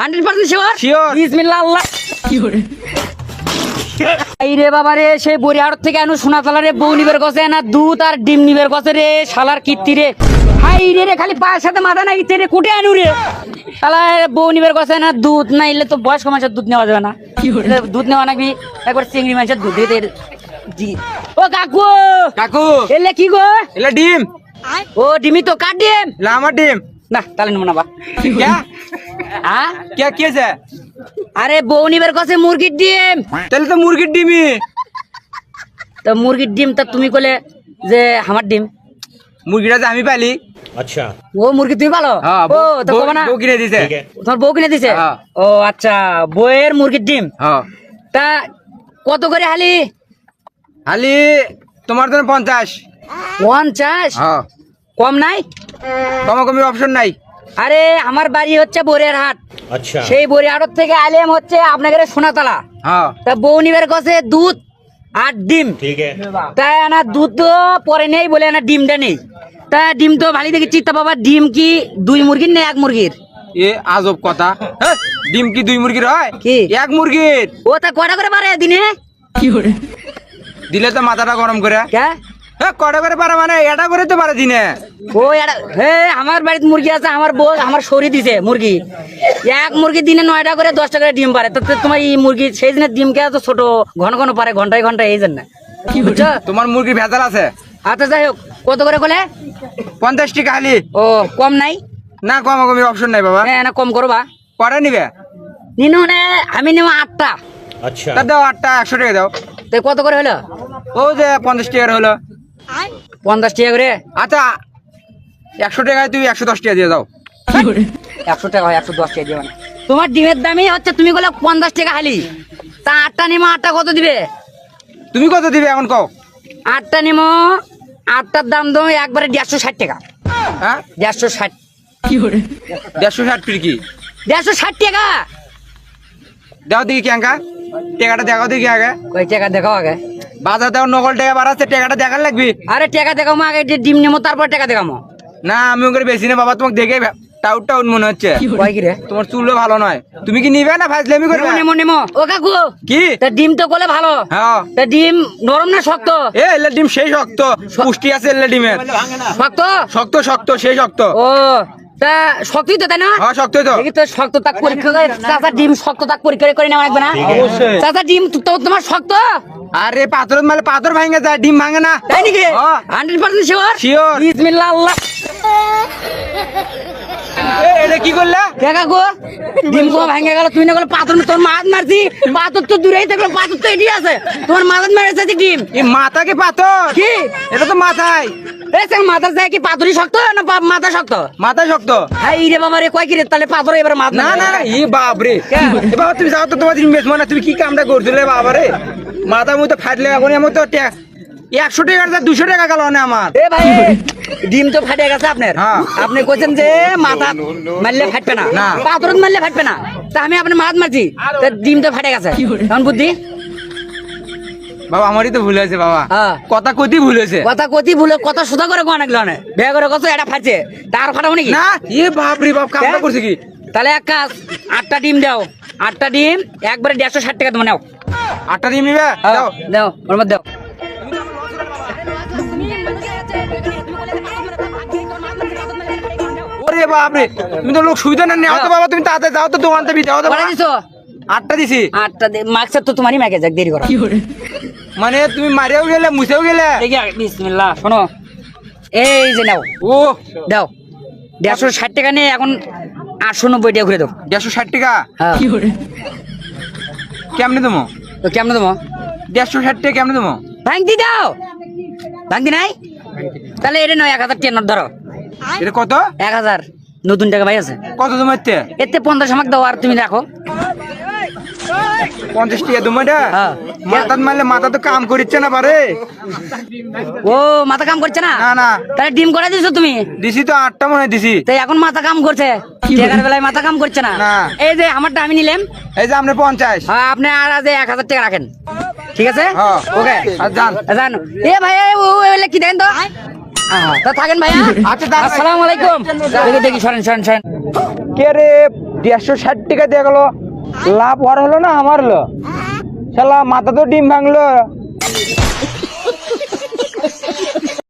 Hundred percent sure? Sure. বিসমিল্লাহ আল্লাহ। এই রে বাবা রে সেই বরিহাট থেকে আনু সোনা তালারে বউ নিবের না দুধ আর ডিম নিবের গছে রে শালার কীর্তি রে। হাই রে রে খালি পায়ের সাথে মাথা নাই রে কুটে আনু রে। শালা বউ নিবের না দুধ না এলে তো বয়স্ক মানুষের দুধ নেওয়া যাবে না। দুধ নেওয়া নাকি একবার চিংড়ি দুধ দিতে জি। ও কাকু! কাকু! এলে কি গো? এলা ডিম। ও ডিমি তো কাট ডিম? এলা আমার ডিম। না তাহলে নেব না বা হ্যাঁ? কে কি আছে আরে বৌনিবের কাছে মুরগির ডিম। তাহলে তো মুরগির ডিমই। তো মুরগির ডিম তা তুমি কলে যে আমার ডিম। মুরগিটা যে আমি পালি আচ্ছা। ও মুরগি তুমি পালো? হ্যাঁ, ও তো কবে না বউ কিনে দিছে। তোমার বউ কিনে দিছে? হ্যাঁ। ও আচ্ছা বউয়ের মুরগির ডিম। হ্যাঁ। তা কত করে হালি? হালি তোমার জন্য পঞ্চাশ। পঞ্চাশ? কম নাই? কমাকমির অপশন নাই। আরে আমার বাড়ি হচ্ছে বোরের হাট আচ্ছা। সেই বোরের হাট থেকে আইলাম হচ্ছে আপনাদের সোনাতলা। হ্যাঁ। তা বউনিবার কাছে দুধ আর ডিম। ঠিক তাই না দুধ তো পরে নেই বলে না ডিমটা নেই। তা ডিম তো ভালো দেখে চিত্তা বাবা ডিম কি দুই মুরগির না এক মুরগির? এ আজব কথা। হ্যাঁ, ডিম কি দুই মুরগির হয়? কি? এক মুরগির। ও তা কটা করে পারে দিনে? কি করে? দিলে তো মাথাটা গরম করে। কে? হ্যাঁ, কটা করে মানে? এটা করে তো দিনে। আমার বাড়িতে মুরগি আছে আমার আমার দিছে মুরগি। এক মুরগি দিনে নয়টা করে ডিম তোমার মুরগি তো ছোট ঘন ঘন পারে ঘন্টায় ঘন্টায় এই জন্য। কি বুঝছ? তোমার মুরগি ভেজাল আছে? আচ্ছা যাই হোক কত করে বলে? পঞ্চাশ টাকা খালি। ও কম নাই? না কম কমি অপশন নাই বাবা। হ্যাঁ না কম করবা পরে নিবে? আমি নেব আটটা। আচ্ছা। দাও আটটা একশো টাকা দাও। কত করে হলো? ও যে পঞ্চাশ টাকা হলো। পঞ্চাশ টাকা করে? আচ্ছা একশো টাকায় তুমি একশো দশ টাকা দিয়ে দাও। একশো টাকা হয় একশো দশ টাকা না। তোমার ডিমের দামই হচ্ছে তুমি বলে পঞ্চাশ টাকা হালি তা আটটা নেমো আটটা কত দিবে? তুমি কত দিবে এখন কও? আটটা নেমো আটটার দাম দাম একবারে দেড়শো ষাট টাকা। হ্যাঁ? দেড়শো ষাট। দেড়শো ষাট ফির কি? দেড়শো ষাট টাকা। দাও দেখি ক্যাঙ্কা টাকাটা দেখাও দেখি আগে। কই টাকা দেখাও আগে। বাজার দেওয়ার নকল টাকা বাড়াচ্ছে টাকাটা দেখার লাগবি। আরে টাকা দেখাবো আগে যে ডিম নেব তারপর টাকা দেখাবো। না আমি ওকে বেশি না বাবা তোমাকে দেখে টাউট টাউট মনে হচ্ছে। কয় কি রে তোমার চুলও ভালো নয়। তুমি কি নিবে না ফাজলামি করবে? নেমো নেমো ও কাকু কি? তা ডিম তো ভালো। হ্যাঁ। তা ডিম নরম না শক্ত? এ এলে ডিম সেই শক্ত। পুষ্টি আছে এলে শক্ত? শক্ত শক্ত সেই শক্ত। ও তা শক্তই তো তাই না? হ্যাঁ শক্ত তো। শক্ত তাক পরীক্ষা চাচা ডিম শক্ত তাক পরীক্ষা করে নেওয়া লাগবে না? অবশ্যই। চাচা ডিম তো তোমার শক্ত? আরে পাথর মালে পাথর ভাঙে যায় ডিম ভাঙে না। তাই নাকি। Hundred percent sure? Sure. বিসমিল্লাহ। আল্লাহ এটা কি করলে? কে কাকু? ডিম কো ভেঙে গেল তুই না গেল পাথর তোর মাছ মারছি। পাথর তো দূরেই থাকল পাথর তো এটি আছে। তোমার মাছ মেরেছে যে ডিম। এই মাথা কি পাথর? কি? এটা তো মাথায়। মাথার যায় কি পাথরই শক্ত না মাথা শক্ত? মাথা শক্ত। হাই রে বাবা রে কয় কি রে? তাহলে পাথর এবার মাছ না না না ই বাপ রে বাবা তুমি যাও তো তোমার মানে তুমি কি কামটা করছিলে বাবা রে মাথা মুতো ফাটলে এখন আমার তো টে- একশো টাকার যা দুশো টাকা গেল না আমার। এ ভাই ডিম তো ফাটে গেছে আপনার। হ্যাঁ। আপনি কইছেন যে মাথা মারলে ফাটবে না। না। পাথরত মারলে ফাটবে না। তা আমি আপনার মাছ মারছি। ডিম তো ফাটে গেছে। কেমন বুদ্ধি? বাবা আমারই তো ভুল হয়েছে বাবা। হ্যাঁ। কথা কতি ভুল হয়েছে। কথা কতি ভুলে কথা সুধা করে কোয়া নাকলো না বিয়ে করে কত এটা ফাটছে। তার ফাটাবো নাকি? না এ বাপ রে বাপ কামটা করছে কি? তাহলে এক কাজ আটটা ডিম দাও। আটটা ডিম একবারে দেড়শো ষাট টাকা তোমার নাও। আটটা ডিম নিবে? হ্যাঁ, দাও। দাও ওর মধ্যে দাও। ওরে বাপ রে তুমি তো লোক সুবিধা না নেও তো বাবা তুমি তাড়াতাড়ি যাও তো দোকান থেকে দাও তো বাবা। দিছো? আটটা দিছি। আটটা মার্কসের তো তোমারই যাক দেরি করো। মানে তুমি মারিয়াও গেলে মুছেও গেলে? দেখি বিসমিল্লাহ শোনো। এই যে নাও। ও। দাও। দেড়শো ষাট টাকা নিয়ে এখন আটশো নব্বই টাকা ঘুরে দাও। দেড়শো ষাট টাকা? হ্যাঁ। কেমনে দেবো? তো কেমন দেবো? দেড়শো ষাট টাকা কেমনে দেবো? ভাঙতি দাও। ভাঙতি নাই? তাহলে এটা নয় এক হাজার টেন ধরো। এটা কত? এক হাজার। নতুন টাকা ভাই আছে। কত তোমার? এতে পঞ্চাশ আমাকে দাও আর তুমি রাখো। পঞ্চাশ টাকা এটা? হ্যাঁ। মাথা মারলে মাথা তো কাম করিচ্ছে না পারে। ও মাথা কাম করছে না? না না। তাহলে ডিম করে দিছো তুমি? দিছি তো আটটা মনে দিছি। তাই এখন মাথা কাম করছে? টাকার বেলায় মাথা কাম করছে না। এই যে আমারটা আমি নিলাম। এই যে আপনি পঞ্চাশ। হ্যাঁ আপনি আর আজ এক হাজার টাকা রাখেন। ঠিক আছে? হ্যাঁ। ওকে। যান। জান এ ভাই এ, ও ও, এলে কি দেন তো? তা থাকেন ভাইয়া। আচ্ছা। আসসালামু আলাইকুম। দেখি দেখি সরেন সরেন সরেন কে রে দেড়শো ষাট টাকা দিয়ে গেলো? লাভ ওর হলো না আমার হলো শালা মাথা তো ডিম ভাঙলো।